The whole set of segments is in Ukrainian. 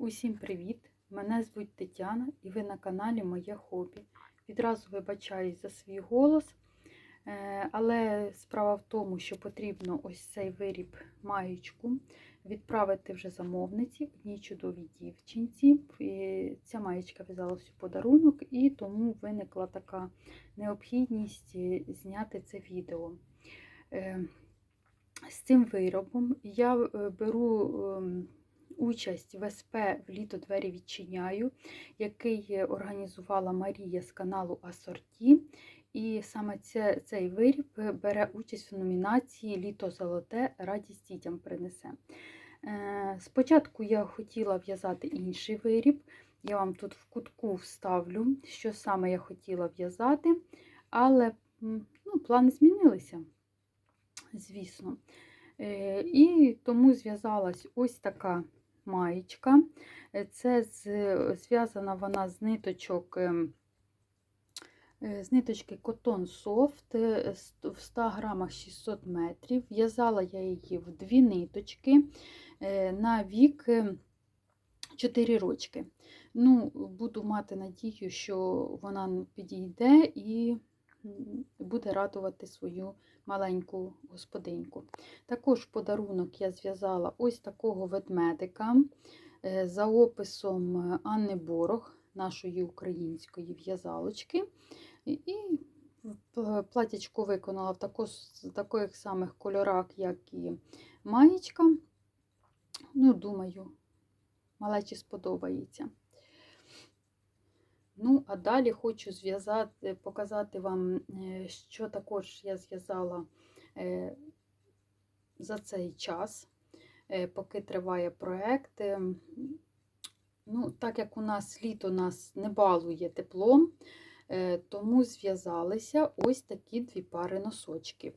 Усім привіт! Мене звуть Тетяна і ви на каналі Моє Хобі. Відразу вибачаюсь за свій голос, е, але справа в тому, що потрібно ось цей виріб маєчку відправити вже замовниці, одній чудовій дівчинці. І Ця маєчка в'язалась у подарунок, і тому виникла така необхідність зняти це відео. Е, З цим виробом я е, беру ем, участь в СП літо двері відчиняю, який організувала Марія з каналу Асорті. І саме це, цей виріб бере участь в номінації Літо Золоте радість дітям принесе. Е, Спочатку я хотіла в'язати інший виріб. Я вам тут в кутку вставлю, що саме я хотіла в'язати, але ну, плани змінилися, звісно. Е, І тому зв'язалась ось така маєчка. Е, Це зв'язана вона з ниточок. ем, е, З ниточки Cotton Soft е, в 100 грамах 600 метрів. В'язала я її в дві ниточки на вік 4 рочки. Ну, буду мати надію, що вона підійде і буде радувати свою маленьку господиньку. Також подарунок я зв'язала ось такого ведмедика е, за описом е, Анни Борох, нашої української в'язалочки. І- І виконала в таких самих кольорах, як і маєчка. Ну, думаю, малечі сподобається. А далі хочу зв'язати, показати вам, е, що також я зв'язала е, за цей час, е, поки триває проект. Е, Ну, так як у нас літо нас не балує теплом, тому зв'язалися ось такі дві пари носочків,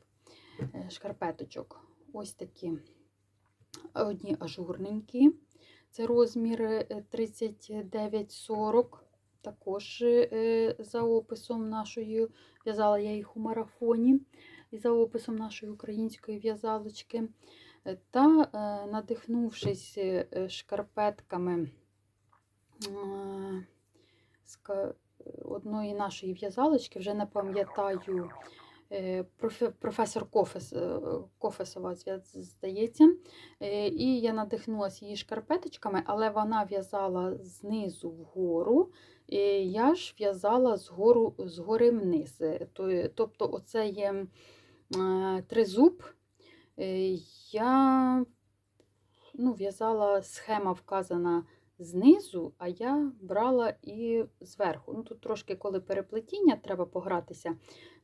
шкарпеточок. Ось такі одні ажурненькі, це розмір е, 39-40. Також е, за описом нашої, в'язала я їх у марафоні, і за описом нашої української в'язалочки. Е, Та, е, надихнувшись шкарпетками з одної нашої в'язалочки, вже не пам'ятаю, професор Кофес, е, Кофесова, здається. І я надихнулася її шкарпеточками, але вона в'язала знизу вгору, і я ж в'язала згору, згори вниз. Тобто, оце є тризуб. Е, Я ну, в'язала схема вказана знизу, а я брала і зверху. Ну, Тут трошки, коли переплетіння, треба погратися.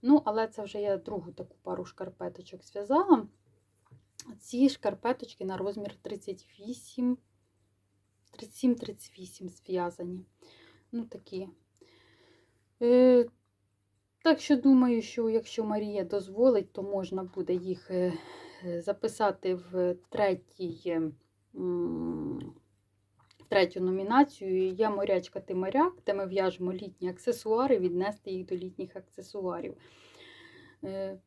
Ну, але це вже я другу таку пару шкарпеточок зв'язала. Ці шкарпеточки на розмір 38, 37-38 зв'язані. Ну, такі. Е, так що думаю, що якщо Марія дозволить, то можна буде їх е, записати в третій. Третю номінацію Я морячка, ти моряк, де ми в'яжемо літні аксесуари, віднести їх до літніх аксесуарів. Е,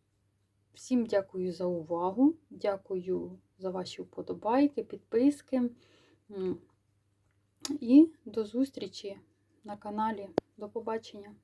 Всім дякую за увагу, дякую за ваші вподобайки, підписки. І до зустрічі на каналі. До побачення!